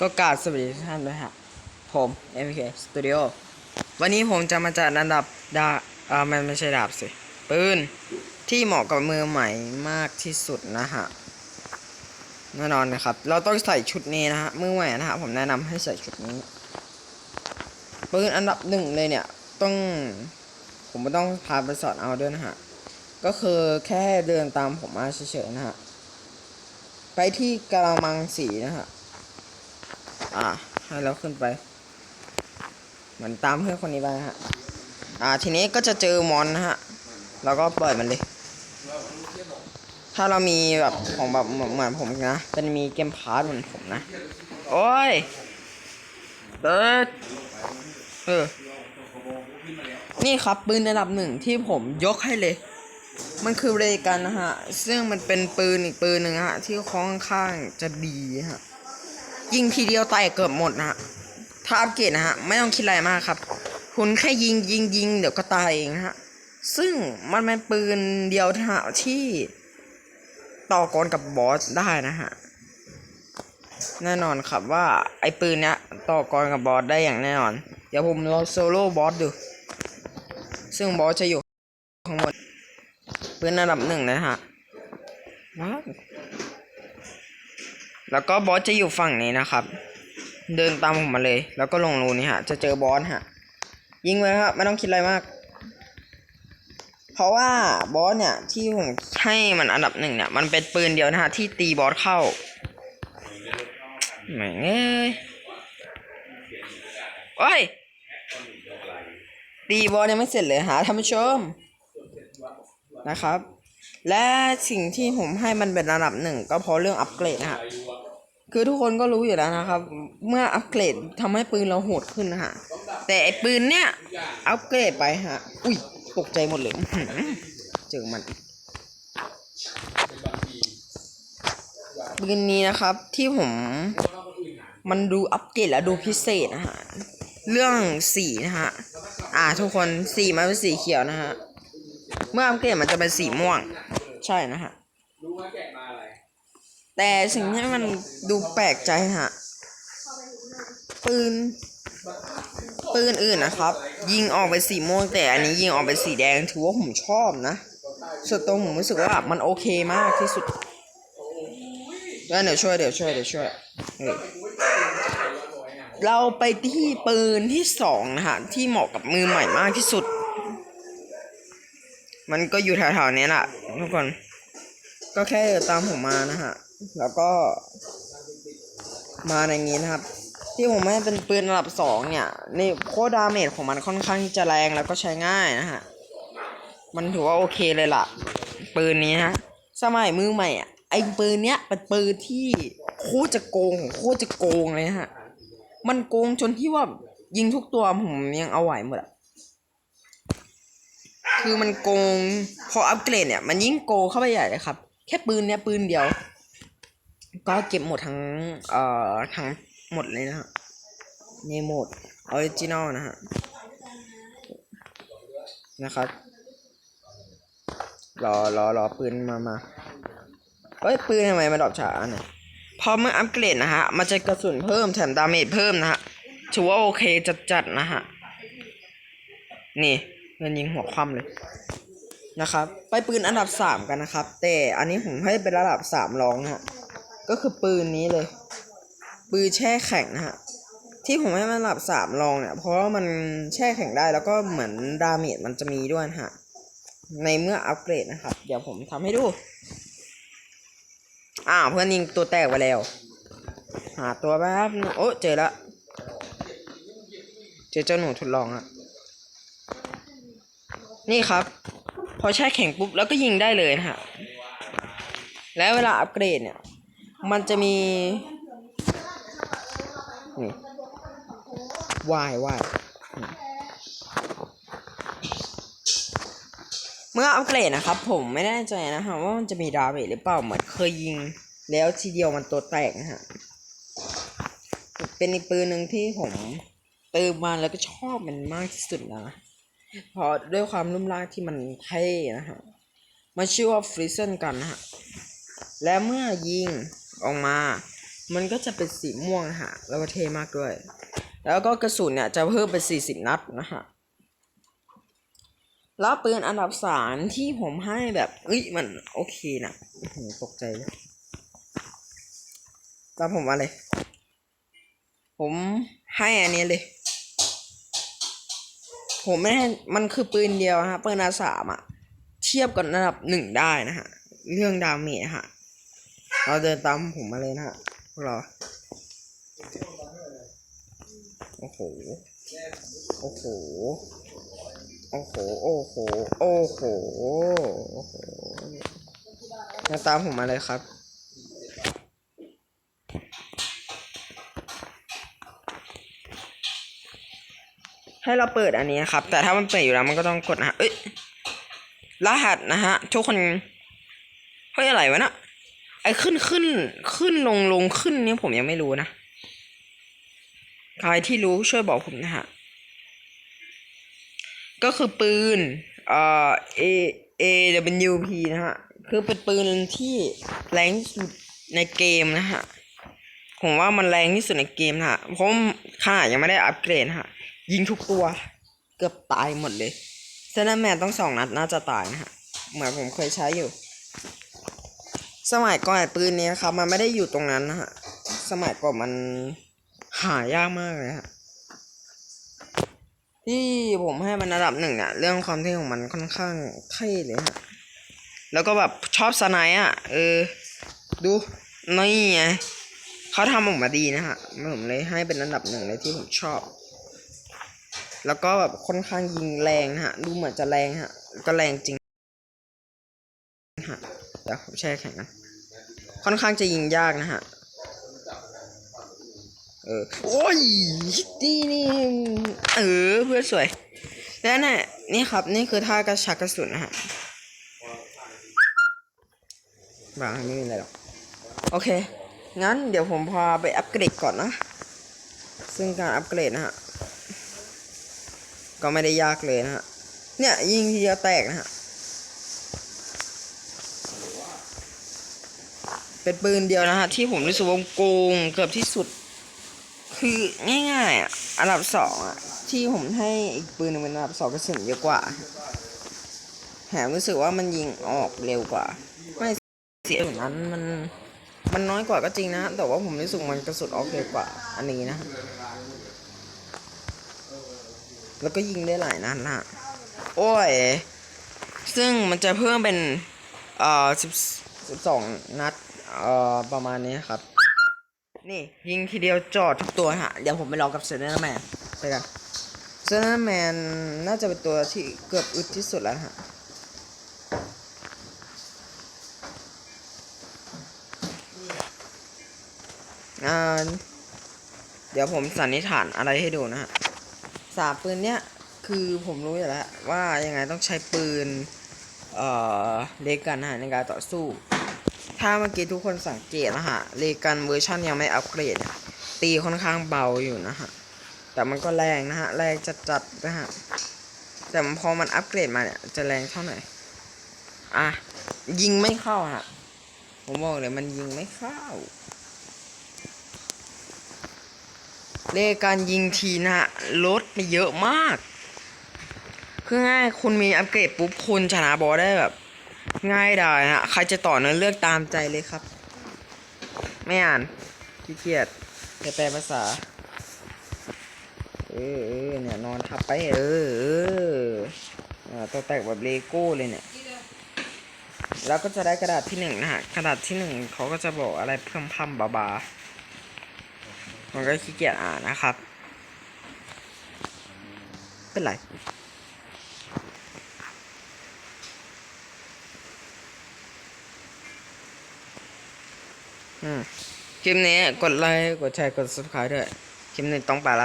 ก็กราบสวัสดีทุกท่านด้วยฮะ ผม MK Studio วันนี้ผมจะมาจัดอันดับดาอ่ามันไม่ใช่ดาบสิ ปืน ที่เหมาะกับมือใหม่มากที่สุดนะฮะ แน่นอนนะครับ เราต้องใส่ชุดนี้นะฮะ มือใหม่นะฮะ ผมแนะนำให้ใส่ชุดนี้ ปืนอันดับหนึ่งเลยเนี่ย ต้อง ผมไม่ต้องพาไปสอนเอาด้วยนะฮะ ก็คือแค่เดินตามผมมาเฉยๆนะฮะ ไปที่กระมังสีนะฮะ อ่าให้เราขึ้นไป เหมือนตามเพื่อนคนนี้ไปฮะ อ่า ทีนี้ก็จะเจอมอนนะฮะเราก็เปล่อยมันเลยถ้าเรามีแบบของแบบเหมือนผมนะ เป็นมีเกมพาร์ทเหมือนผมนะ โอ้ยเบิร์ดเออ นี่ครับปืนระดับหนึ่งที่ผมยกให้เลย มันคือเรกันนะฮะ ซึ่งมันเป็นปืนอีกปืนหนึ่งฮะ ที่คล้องข้างจะดีฮะ ยิงทีเดียวแตกเกือบหมดนะฮะถ้าอัปเกรดนะฮะไม่ต้องคิดอะไรมากครับ คุณแค่ยิงยิงยิงเดี๋ยวก็ตายเองนะฮะซึ่งมันเป็นปืนเดียวนะฮะที่ต่อกรกับบอสได้นะฮะแน่นอนครับว่าไอ้ปืนเนี้ยต่อกรกับบอสได้อย่างแน่นอน เดี๋ยวผมลองโซโล่บอสดู ซึ่งบอสจะอยู่ข้างบนปืนระดับหนึ่งนะฮะว้าว แล้วก็บอสจะอยู่ฝั่งนี้นะครับ เดินตามผมมาเลย แล้วก็ลงรูนี้ฮะ จะเจอบอสฮะ ยิงเลยครับไม่ต้องคิดอะไรมาก เพราะว่าบอสเนี่ยที่ผมให้มันอันดับหนึ่งเนี่ย มันเป็นปืนเดียวนะฮะที่ตีบอสเข้าแหมงเอ้ยโอ้ยตีบอลยังไม่เสร็จเลยหาท่านผู้ชมนะครับ และสิ่งที่ผมให้มันเป็นระดับหนึ่งก็เพราะเรื่องอัปเกรดนะฮะ คือทุกคนก็รู้อยู่แล้วนะครับ เมื่ออัปเกรดทำให้ปืนเราโหดขึ้นนะฮะ แต่ไอปืนเนี้ยอัปเกรดไปฮะ อุ้ยตกใจหมดเลยเจอมันปืนนี้นะครับที่ผมมันดูอัปเกรดแล้วดูพิเศษนะฮะ เรื่องสีนะฮะ อ่าทุกคนสีมันเป็นสีเขียวนะฮะ เมื่ออัปเกรดมันจะเป็นสีม่วง ใช่นะฮะรู้ว่าแกะมา แต่สิ่งที่มันดูแปลกใจฮะ ปืน ปืนอื่นนะครับ ยิงออกเป็นสีม่วงแต่อันนี้ยิงออกเป็นสีแดงถือว่าผมชอบนะส่วนตัวผมรู้สึกว่ามันโอเคมากที่สุดแล้วเดี๋ยวช่วยเดี๋ยวช่วยเดี๋ยวช่วยเออเราไปที่ปืนที่สองนะฮะที่เหมาะกับมือใหม่มากที่สุด มันก็อยู่แถวๆนี้แหละทุกคน ก็แค่ตามผมมานะฮะ แล้วก็ มาในนี้นะครับ ที่ผมให้เป็นปืนระดับสองเนี่ยนี่โคดาเมจของมันค่อนข้างที่จะแรงแล้วก็ใช้ง่ายนะฮะมันถือว่าโอเคเลยล่ะ ปืนนี้ฮะสมัยมือใหม่อะไอ้ปืนเนี้ยเป็นปืนที่โคตรจะโกงโคตรจะโกงเลยฮะ มันโกงจนที่ว่ายิงทุกตัวผมยังเอาไหวหมดอะคือมันโกงพออัปเกรดเนี่ยมันยิ่งโกงเข้าไปใหญ่เลยครับ แค่ปืนเนี้ยปืนเดียว ก็เก็บหมดทั้ง เอ่อ ทั้งหมดเลยนะฮะในโหมดออริจินอลนะฮะ นะครับ รอรอรอปืนมามาเฮ้ย ปืนทำไมมาดรอปช้าเนี่ยพอเมื่ออัปเกรดนะฮะ มันจะกระสุนเพิ่มแถมดาเมจเพิ่มนะฮะ ถือว่าโอเคจัดๆนะฮะ นี่เงินยิงหัวคว่ำเลยนะครับ ไปปืนอันดับสามกันนะครับ แต่อันนี้ผมให้เป็นระดับสามรองนะฮะ ก็คือปืนนี้เลย ปืนแช่แข็งนะฮะ ที่ผมให้มันระดับสามรองเนี่ย เพราะว่ามันแช่แข็งได้แล้วก็เหมือนดาเมจมันจะมีด้วยนะฮะ ในเมื่ออัปเกรดนะครับ เดี๋ยวผมทำให้ดู อ้าวเพื่อนยิงตัวแตกไปแล้ว หาตัวแป๊บนึงโอ้เจอละ เจอเจ้าหนูทดลองอะนี่ครับ พอแช่แข็งปุ๊บแล้วก็ยิงได้เลยนะฮะแล้วเวลาอัปเกรดเนี่ย มันจะมีนี่วายวายเมื่ออัปเกรดนะครับ ผมไม่แน่ใจนะฮะว่ามันจะมีดาเมจหรือเปล่าเหมือนเคยยิง แล้วทีเดียวมันตัวแตกนะฮะเป็นอีกปืนหนึ่งที่ผมเติมมาแล้วก็ชอบมันมากที่สุดนะเพราะด้วยความรุ่มร่างที่มันเท่นะฮะมันชื่อว่าฟรีเซนกันนะฮะและเมื่อยิง ออกมา มันก็จะเป็นสีม่วงนะฮะแล้วก็เทมากด้วย แล้วก็กระสุนเนี่ยจะเพิ่มเป็นสี่สิบนัดนะฮะแล้วปืนอันดับสามที่ผมให้แบบเอ้ยมันโอเคนะโอ้โหตกใจเลยตามผมมาเลย ผมให้อันนี้เลย ผมไม่ให้มันคือปืนเดียวฮะปืนอาสามอะเทียบกับอันดับหนึ่งได้นะฮะ เรื่องดาเมจฮะ เราเดินตามผมมาเลยนะฮะพวกเราโอ้โห โอ้โห โอ้โห โอ้โห โอ้โห โอ้โหเดินตามผมมาเลยครับให้เราเปิดอันนี้ครับ แต่ถ้ามันเปิดอยู่แล้วมันก็ต้องกดนะฮะเอ้ยรหัสนะฮะ ทุกคนเฮ้ยอะไรวะนะ ไอ้ขึ้นขึ้นขึ้นลงลงขึ้นเนี่ยผมยังไม่รู้นะใครที่รู้ช่วยบอกผมนะฮะ ก็คือปืนเอ่อ A A W P นะฮะ คือเป็นปืนที่แรงที่สุดในเกมนะฮะ ผมว่ามันแรงที่สุดในเกมนะฮะ เพราะขนาดยังไม่ได้อัปเกรดนะฮะ ยิงทุกตัว เกือบตายหมดเลยเซนแมนต้องสองนัดน่าจะตายนะฮะ เหมือนผมเคยใช้อยู่ สมัยก่อนปืนนี้ครับ มันไม่ได้อยู่ตรงนั้นนะฮะ สมัยก่อนมันหายากมากเลยฮะ ที่ผมให้มันระดับหนึ่งเนี่ยเรื่องความเท่ของมันค่อนข้างเท่เลยฮะ แล้วก็แบบชอบสไนอะ เออ ดูนี่ไงเขาทำออกมาดีนะฮะ ผมเลยให้เป็นอันดับหนึ่งเลยที่ผมชอบ แล้วก็แบบค่อนข้างยิงแรงฮะ ดูเหมือนจะแรงฮะ ก็แรงจริง ดี๋ยวผมแช่แข็งกันค่อนข้างจะยิงยากนะฮะ เออ โอ้ยดีนี่เออเพื่อนสวย แล้วเนี่ยนี่ครับ นี่คือท่ากระชักกระสุนนะฮะบางไม่มีอะไรหรอก โอเค งั้นเดี๋ยวผมพาไปอัปเกรดก่อนนะ ซึ่งการอัปเกรดนะฮะ ก็ไม่ได้ยากเลยนะฮะ เนี่ยยิงทีเดียวแตกนะฮะ เป็นปืนเดียวนะฮะที่ผมรู้สึกว่าโกงเกือบที่สุด คือง่ายๆอะอันดับสองอะที่ผมให้อีกปืนหนึงเป็นอันดับสองกระสุนเยอะกว่าแถมรู้สึกว่ามันยิงออกเร็วกว่า ไม่เสียอย่างนั้นมันมันน้อยกว่าก็จริงนะ แต่ว่าผมรู้สึกมันกระสุนออกเร็วกว่า อันนี้นะ แล้วก็ยิงได้หลายนัดนะโอ้ย ซึ่งมันจะเพิ่มเป็น เอ่อสิบสิบสองนัด เอ่อประมาณนี้ครับ นี่ยิงทีเดียวจอดทุกตัวฮะ เดี๋ยวผมไปลองกับเซนเนอร์แมนไปกันเซนเนอร์แมนน่าจะเป็นตัวที่เกือบอึดที่สุดแล้วฮะอ่าเดี๋ยวผมสันนิษฐานอะไรให้ดูนะฮะสามปืนเนี้ยคือผมรู้อยู่แล้วว่ายังไงต้องใช้ปืน เอ่อเลกันฮะในการต่อสู้ ถ้าเมื่อกี้ทุกคนสังเกตนะฮะเลกันเวอร์ชันยังไม่อัปเกรดตีค่อนข้างเบาอยู่นะฮะ แต่มันก็แรงนะฮะ แรงจัดๆนะฮะ แต่พอมันอัปเกรดมาเนี่ย จะแรงเท่าไหร่ อะ ยิงไม่เข้าฮะ ผมบอกเลยมันยิงไม่เข้า เลขการยิงทีนะฮะลดไปเยอะมาก คือง่ายคุณมีอัปเกรดปุ๊บคุณชนะบอสได้แบบ ง่ายดายฮะใครจะต่อเนื้อเลือกตามใจเลยครับ ไม่อ่านขี้เกียจจะแปลภาษา เออเออเนี่ยนอนทับไป เออเอออ่าตัวแตกแบบเลโก้เลยเนี่ย แล้วก็จะได้กระดาษที่หนึ่งนะฮะ กระดาษที่หนึ่งเขาก็จะบอกอะไรเพิ่มพัมบาบา มันก็ขี้เกียจอ่านนะครับ เป็นไร คลิปนี้กดไลค์ กดแชร์ กด subscribe ด้วย คลิปนี้ต้องไปละ